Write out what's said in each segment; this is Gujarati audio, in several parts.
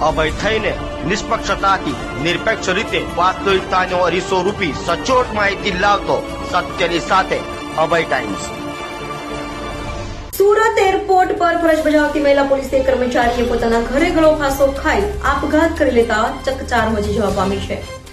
અભય થઈને નિષ્પક્ષતાથી, નિરપેક્ષ રીતે વાસ્તવિકતાનો અરીસો રૂપી સચોટ માહિતી લાવતો સત્યની સાથે અભય ટાઈમ્સ સુરત એરપોર્ટ પર ફરજ બજાવતી મહિલા પોલીસ કર્મચારીએ પોતાના ઘરે ગળો ફાંસો ખાઈ આપઘાત કરી લેતા ચકચાર મચી જવા પામી છે.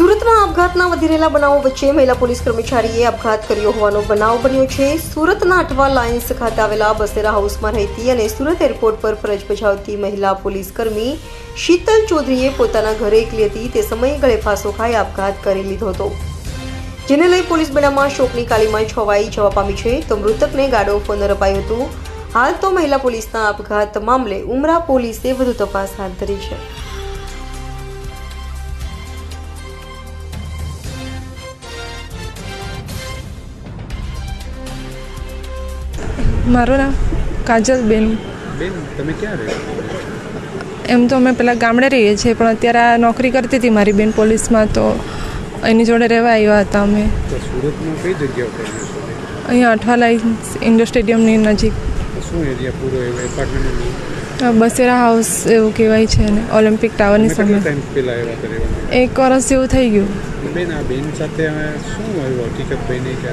સુરતમાં આપઘાતના વધી રહેલા બનાવો વચ્ચે મહિલા પોલીસ કર્મચારીએ આપઘાત કર્યો હોવાનો બનાવ બન્યો છે. સુરતના અઠવા લાઇન્સ ખાતે આવેલા બસેરા હાઉસમાં રહેતી અને સુરત એરપોર્ટ પર ફરજ બજાવતી મહિલા પોલીસ કર્મી શીતલ ચૌધરીએ પોતાના ઘરે એકલી હતી. તે સમયે ગળે ફાંસો ખાઈ આપઘાત કરી લીધો હતો. જેને લઈ પોલીસ બનાવમાં શોકની કાલીમાં છવાઈ જવા પામી છે. તો મૃતકને ગાડો ફોન અપાયો હતું. હાલ તો મહિલા પોલીસના આપઘાત મામલે ઉમરા પોલીસે વધુ તપાસ હાથ ધરી છે. મારું નામ કાજલબેન બેન. તમે ક્યાં રહે? એમ તો અમે પહેલાં ગામડે રહીએ છીએ પણ અત્યારે આ નોકરી કરતી હતી મારી બેન પોલીસમાં તો એની જોડે રહેવા આવ્યા હતા અમે. સુરતમાં કઈ જગ્યા અહીંયા અઠવા લાઇન્સ ઇન્ડોર સ્ટેડિયમની નજીક. શું એરિયા પૂરો એપાર્ટમેન્ટ બસેરા હાઉસ એવું કહેવાય છે ને ઓલિમ્પિક ટાવરની સામે. એક વર્ષ જેવું થઈ ગયું. બેન આ બેન સાથે શું હકીકત બની કે?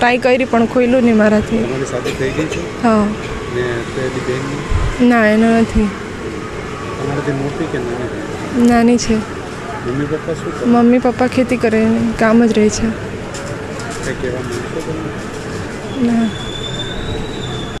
ટ્રાય કરી પણ ખોલ્યું નહીં મારાથી. સાથે થઈ ગઈ છે? હા. ને પેલી બેન ના એનો નથી. તમારાથી મોટી કે નાની? નાની છે. મમ્મી પપ્પા શું કરે? મમ્મી પપ્પા ખેતી કરે કામ જ રહે છે. કહેવા માંગશો તમે? ના.